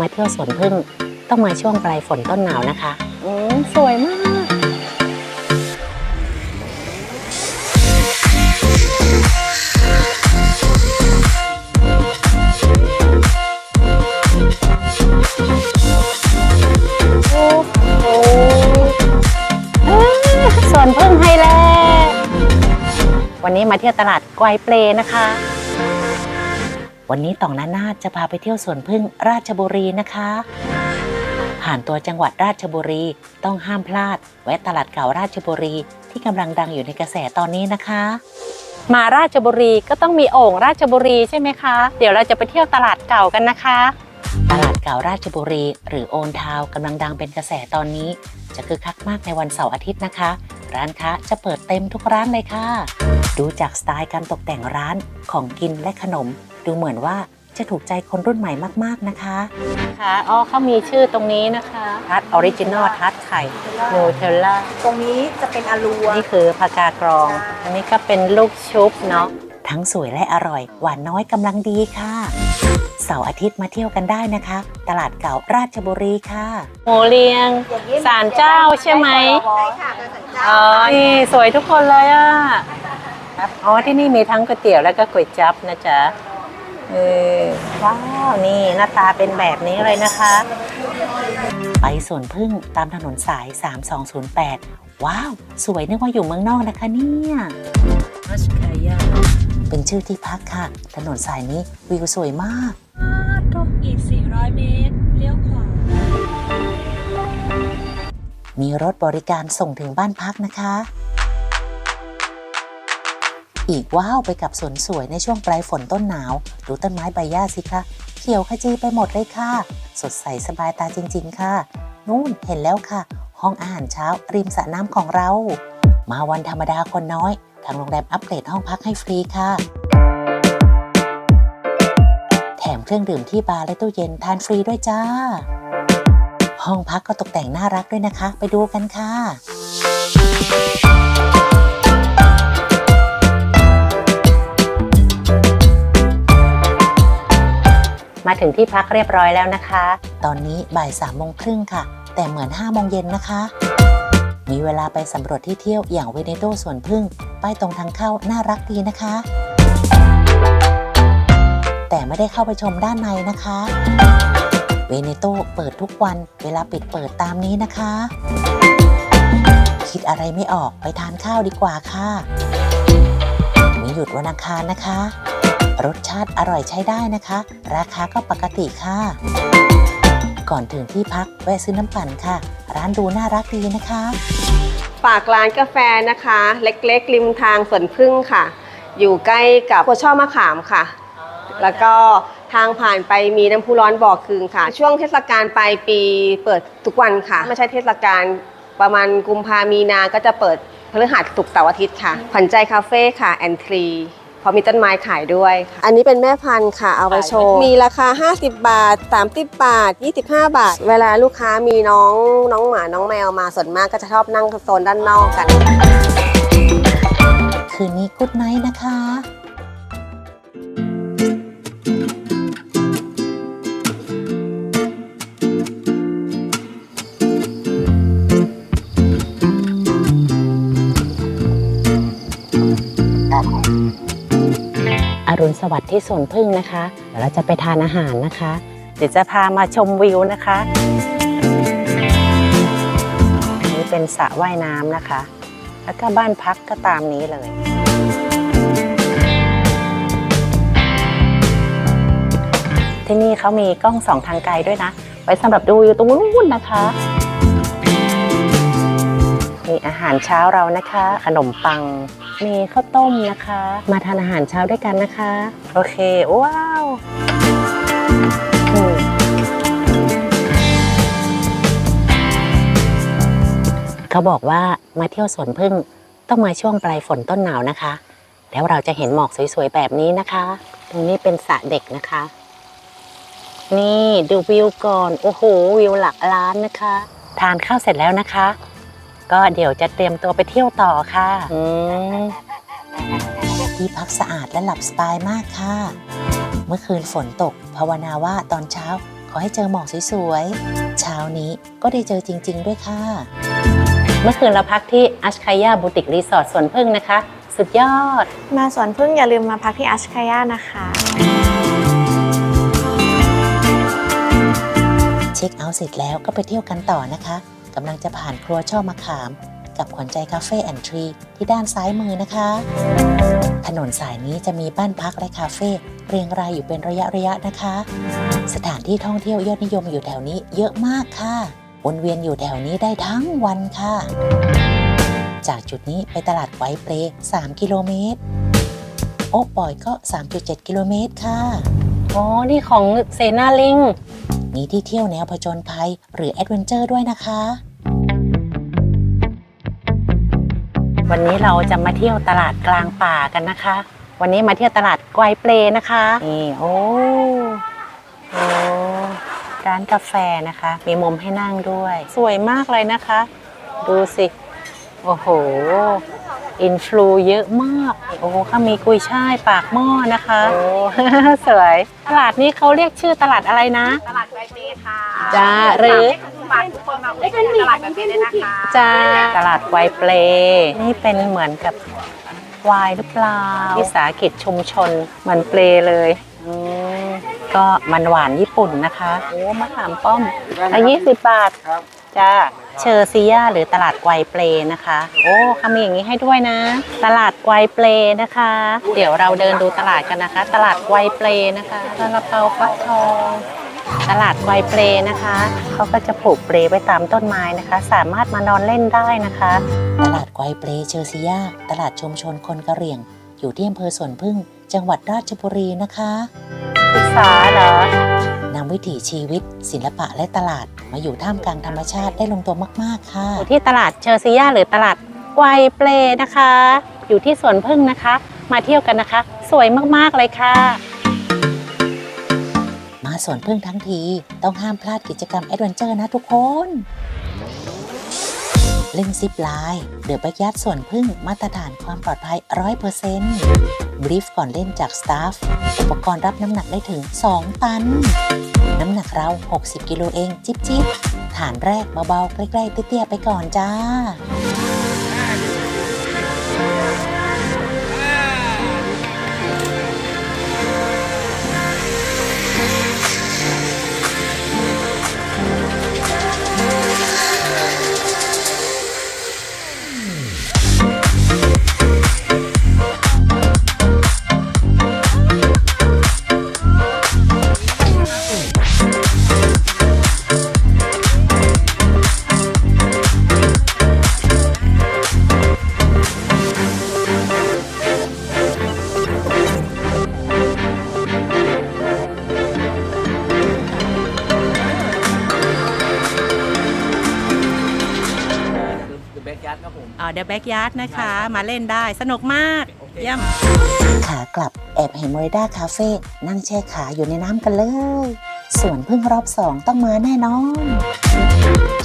มาเที่ยวสวนพึ่งต้องมาช่วงปลายฝนต้นหนาวนะคะอืมสวยมาก โอ้โหอ้ยสวนพึ่งไฮแลนด์วันนี้มาเที่ยวตลาดไกวเปลนะคะ วันนี้ต่องนานาถจะพาไปเที่ยวสวนพึ่งราชบุรีนะคะ ผ่านตัวจังหวัดราชบุรีต้องห้ามพลาด แวะตลาดเก่าราชบุรีที่กำลังดังอยู่ในกระแสตอนนี้นะคะ มาราชบุรีก็ต้องมีโอ่งราชบุรีใช่ไหมคะ เดี๋ยวเราจะไปเที่ยวตลาดเก่ากันนะคะ ตลาดเก่าราชบุรี หรือโอนทาวน์กำลังดังเป็นกระแสตอนนี้ จะคึกคักมากในวันเสาร์อาทิตย์นะคะร้านค้าจะเปิดเต็มทุกร้านเลยค่ะ ดูจากสไตล์การตกแต่งร้านของกินและขนม ดูเหมือนว่าจะถูกใจคนรุ่นใหม่มาก ๆ นะคะ ค่ะอ๋อเขามีชื่อตรงนี้นะคะทัดออริจินอลทัดไข่นูเทลล่าตรงนี้จะเป็นอาลัว นี่คือผักกากรอง อันนี้ก็เป็นลูกชุบเนาะ ทั้งสวยและอร่อย หวานน้อยกำลังดีค่ะ เสาร์อาทิตย์มาเที่ยวกันได้นะคะ ตลาดเก่าราชบุรีค่ะโมเลียงอย่างนี้ศาลเจ้าใช่ไหมใช่ค่ะเป็นสันเจ้าอ๋อนี่สวยทุกคนเลยอะครับอ๋อที่นี่มีทั้งก๋วยเตี๋ยวแล้วก็ก๋วยจั๊บนะจ๊ะ เออว้าวนี่หน้าตาเป็นแบบนี้เลยนะคะ ไปสวนพึ่งตามถนนสาย 3208 ว้าว สวยนึกว่าอยู่เมืองนอกนะคะเนี่ยเป็นชื่อที่พักค่ะ ถนนสายนี้วิวสวยมากตรงอีก 400 เมตร เลี้ยวขวา มีรถบริการส่งถึงบ้านพักนะคะ อีกว้าวไปกับสวนสวยในช่วงปลายฝนต้นหนาว ดูต้นไม้ใบหญ้าสิคะ เขียวขจีไปหมดเลยค่ะ สดใสสบายตาจริง ๆ ค่ะ นู่นเห็นแล้วค่ะ ห้องอาหารเช้าริมสระน้ำของเรา มาวันธรรมดาคนน้อย ทางโรงแรมอัปเกรดห้องพักให้ฟรีค่ะ แถมเครื่องดื่มที่บาร์และตู้เย็นทานฟรีด้วยจ้า ห้องพักก็ตกแต่งน่ารักด้วยนะคะ ไปดูกันค่ะ มาถึงที่พักเรียบร้อยแล้วนะคะ ตอนนี้บ่ายสามโมงครึ่งค่ะ แต่เหมือน5้าโมงเย็นนะคะ มีเวลาไปสำรวจที่เที่ยวอย่างเวเนโตสวนพึ่ง ป้ายตรงทางเข้าน่ารักดีนะคะ แต่ไม่ได้เข้าไปชมด้านในนะคะ เวเนโตเปิดทุกวัน เวลาปิดเปิดตามนี้นะคะ คิดอะไรไม่ออกไปทานข้าวดีกว่าค่ะมีหยุดวันอังคารนะคะ รสชาติอร่อยใช้ได้นะคะ ราคาก็ปกติค่ะ ก่อนถึงที่พักแวะซื้อน้ำปั่นค่ะ ร้านดูน่ารักดีนะคะ ฝากร้านกาแฟนะคะ เล็กๆริมทางสวนพึ่งค่ะ อยู่ใกล้กับโคช่อมะขามค่ะ แล้วก็ทางผ่านไปมีน้ำพุร้อนบ่อคืนค่ะ ช่วงเทศกาลปลายปีเปิดทุกวันค่ะ ไม่ใช่เทศกาลประมาณกุมภามีนาก็จะเปิดพฤหัสศุกร์เสาร์อาทิตย์ค่ะขวัญใจคาเฟ่ค่ะแอนทรี พอมีต้นไม้ขายด้วยค่ะอันนี้เป็นแม่พันธุ์ค่ะเอาไปโชว์ มีราคา 50 บาท 30 บาท 25 บาท เวลาลูกค้ามีน้องน้องหมาน้องแมวมาส่วนมากก็จะชอบนั่งโซนด้านนอกกัน คืนนี้กุ๊ดไนท์นะคะ สวัสดิ์ที่สวนพึ่งนะคะ เดี๋ยวเราจะไปทานอาหารนะคะ เดี๋ยวจะพามาชมวิวนะคะนี่เป็นสระว่ายน้ำนะคะ แล้วก็บ้านพักก็ตามนี้เลยที่นี่เขามีกล้องสองทางไกลด้วยนะ ไว้สำหรับดูอยู่ตรงนู้นนะคะมีอาหารเช้าเรานะคะ ขนมปัง มีข้าวต้มนะคะ มาทานอาหารเช้าด้วยกันนะคะ โอเค ว้าวอืมเขาบอกว่ามาเที่ยวสวนพึ่งต้องมาช่วงปลายฝนต้นหนาวนะคะ แล้วเราจะเห็นหมอกสวยๆแบบนี้นะคะ ตรงนี้เป็นสระเด็กนะคะ นี่ดูวิวก่อน โอ้โห วิวหลักล้านนะคะ ทานข้าวเสร็จแล้วนะคะ ก็เดี๋ยวจะเตรียมตัวไปเที่ยวต่อค่ะอืมที่พักสะอาดและหลับสบายมากค่ะ เมื่อคืนฝนตก ภาวนาว่าตอนเช้าขอให้เจอหมอกสวยๆ เช้านี้ก็ได้เจอจริง ๆ ด้วยค่ะ เมื่อคืนเราพักที่อัชคายาบูติกรีสอร์ทสวนพึ่งนะคะ สุดยอด มาสวนพึ่งอย่าลืมมาพักที่อัชคายานะคะ เช็คเอาท์เสร็จแล้วก็ไปเที่ยวกันต่อนะคะ กำลังจะผ่านครัวช่อมะขาม กับขวัญใจคาเฟ่แอนทรีที่ด้านซ้ายมือนะคะ ถนนสายนี้จะมีบ้านพักและคาเฟ่เรียงรายอยู่เป็นระยะระยะนะคะ สถานที่ท่องเที่ยวยอดนิยมอยู่แถวนี้เยอะมากค่ะ วนเวียนอยู่แถวนี้ได้ทั้งวันค่ะ จากจุดนี้ไปตลาดไวเปล3กิโลเมตร โอ้ปอยก็ 3.7 กิโลเมตรค่ะ อ๋อ นี่ของเซนาลิง มีที่เที่ยวแนวผจญภัย หรือแอดเวนเจอร์ด้วยนะคะ วันนี้เราจะมาเที่ยวตลาดกลางป่ากันนะคะ วันนี้มาเที่ยวตลาดไกวเปลนะคะ นี่โอ้โอ้ร้านกาแฟนะคะ มีมุมให้นั่งด้วย สวยมากเลยนะคะ ดูสิ โอ้โห อินฟลูเยอะมาก โอ้โหเขามีกุยช่ายปากหม้อนะคะ โอ้ สวย ตลาดนี้เขาเรียกชื่อตลาดอะไรนะ ตลาดไกล เปค่ะจ้าหรือฝากทุกคนมาอุดหนุนตลาดแบบนี้เลยนะคะจ้าตลาดไวเปลนี่เป็นเหมือนกับวายหรือเปล่าวิสาหกิจชุมชนมันเปลเลยอืมก็มันหวานญี่ปุ่นนะคะโอ้มะขามป้อมละยี่สิบบาทจ้าเชอร์ซิยาหรือตลาดไกวเปลนะคะ โอ้เขามีอย่างนี้ให้ด้วยนะ ตลาดไกวเปลนะคะ เดี๋ยวเราเดินดูตลาดกันนะคะ ตลาดไกวเปลนะคะซาลาเปาฟักทอง ตลาดไวเปลนะคะเขาก็จะผูกเปลไว้ตามต้นไม้นะคะ สามารถมานอนเล่นได้นะคะ ตลาดไวเปลเชอร์ซิยาตลาดชุมชนคนกะเหรี่ยง อยู่ที่อำเภอสวนพึ่ง จังหวัดราชบุรีนะคะศึกษาเหรอนำวิถีชีวิต ศิลปะและตลาดมาอยู่ท่ามกลางธรรมชาติได้ลงตัวมาก ๆ ค่ะ อยู่ที่ตลาดเชอร์ซิยาหรือตลาดไวเปลนะคะ อยู่ที่สวนพึ่งนะคะ มาเที่ยวกันนะคะ สวยมากๆเลยค่ะ มาสวนพึ่งทั้งที ต้องห้ามพลาดกิจกรรมแอดเวนเจอร์นะทุกคน เล่นซิปไลน์เดือบแบกยัดส่วนพึ่งมาตรฐานความปลอดภัย 100%บรีฟก่อนเล่นจากสตาฟอุปกรณ์รับน้ำหนักได้ถึง 2 ตัน น้ำหนักเรา 60 กิโลเอง จิ๊บจิบฐานแรกเบาๆ ใกล้ๆ เตี้ยๆ ไปก่อนจ้า ครับผมเดอะแบ็กยาร์ดนะคะ มาเล่นได้สนุกมากโอเคเยี่ยม ขากลับแอบเห็นมริด้าคาเฟ่นั่งแช่ขาอยู่ในน้ำกันเลย สวนพึ่งรอบสองต้องมาแน่นอน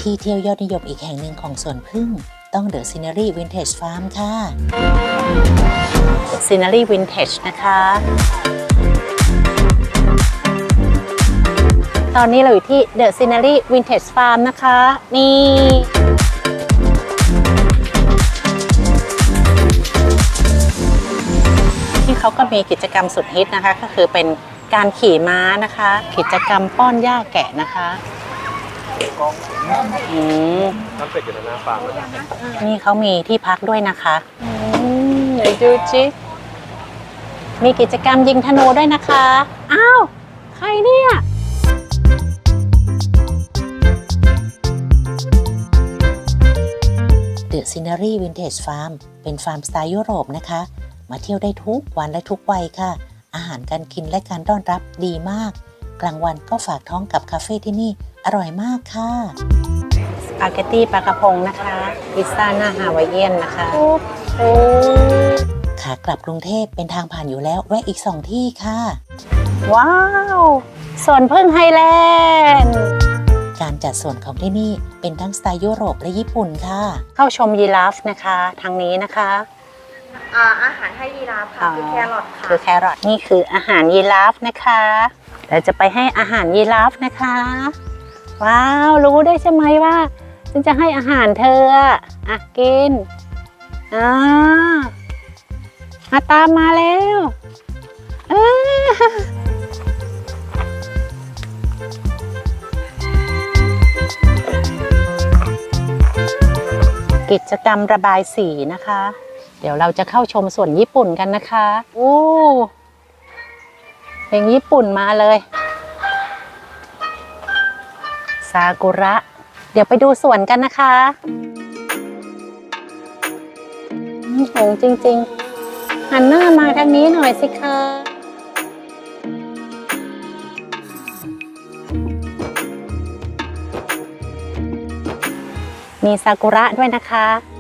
ที่เที่ยวยอดนิยมอีกแห่งหนึ่งของสวนพึ่งต้องเดอะซีนารีวินเทจฟาร์มค่ะซีนารีวินเทจนะคะ ตอนนี้เราอยู่ที่ The Scenery Vintage Farm นะคะ นี่ที่เขาก็มี กิจกรรมสุดฮิตนะคะ ก็คือเป็นการขี่ม้านะคะ กิจกรรมป้อนหญ้าแกะนะคะอืมนี่เขามีที่พักด้วยนะคะอืมไหนดูจิมีกิจกรรมยิงธนูด้วยนะคะ อ้าว ใครเนี่ย The Scenery Vintage Farm เป็นฟาร์มสไตล์ยุโรปนะคะ มาเที่ยวได้ทุกวันและทุกวัยค่ะ อาหารการกินและการต้อนรับดีมาก กลางวันก็ฝากท้องกับคาเฟ่ที่นี่อร่อยมากค่ะสปาเกตตี้ปลากระพงนะคะ พิซซ่าหน้าฮาวายเอียนนะคะขากลับกรุงเทพเป็นทางผ่านอยู่แล้วแวะอีกสองที่ค่ะ ว้าวสวนพึ่งไฮแลนด์การจัดส่วนของที่นี่เป็นทั้งสไตล์ยุโรปและญี่ปุ่นค่ะ เข้าชมยีราฟนะคะ ทางนี้นะคะ อ่าอาหารให้ยีราฟค่ะคือแครอทค่ะคือแครอทนี่คืออาหารยีราฟนะคะเราจะไปให้อาหารยีราฟนะคะ ว้าวรู้ได้ใช่ไหมว่าฉันจะให้อาหารเธออะอะกินอ่ามาตามมาแล้วอ้ากิจกรรมระบายสีนะคะ เดี๋ยวเราจะเข้าชมส่วนญี่ปุ่นกันนะคะโอ้เพลงญี่ปุ่นมาเลยซากุระ เดี๋ยวไปดูสวนกันนะคะอืมโหงจริง ๆ หันหน้ามาทางนี้หน่อยสิคะมีซากุระด้วยนะคะ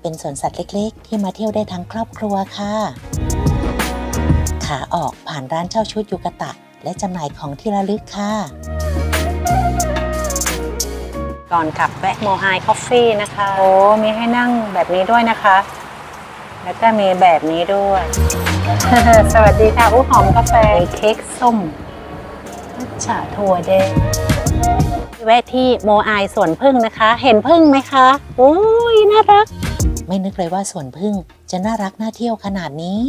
เป็นสวนสัตว์เล็กๆ ที่มาเที่ยวได้ทั้งครอบครัวค่ะ ขาออกผ่านร้านเช่าชุดยูกะตะ และจำหน่ายของที่ระลึกค่ะ ก่อนกลับแวะโมไฮคอฟฟี่นะคะ โอ้มีให้นั่งแบบนี้ด้วยนะคะ แล้วก็มีแบบนี้ด้วย สวัสดีค่ะอู้หอมกาแฟมีเค้กส้มมัทฉะถั่วแดง แวะที่โมไอสวนพึ่งนะคะ เห็นพึ่งไหมคะโอ้ยน่ารัก ไม่นึกเลยว่าสวนพึ่งจะน่ารักน่าเที่ยวขนาดนี้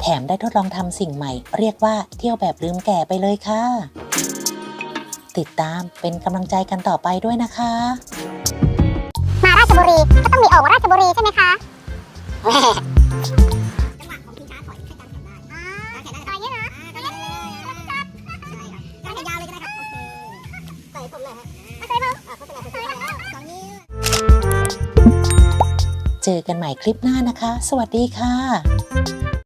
แถมได้ทดลองทำสิ่งใหม่ เรียกว่าเที่ยวแบบลืมแก่ไปเลยค่ะ ติดตามเป็นกำลังใจกันต่อไปด้วยนะคะ มาราชบุรีก็ต้องมีโอ่งราชบุรีใช่ไหมคะ เจอกันใหม่คลิปหน้านะคะ สวัสดีค่ะ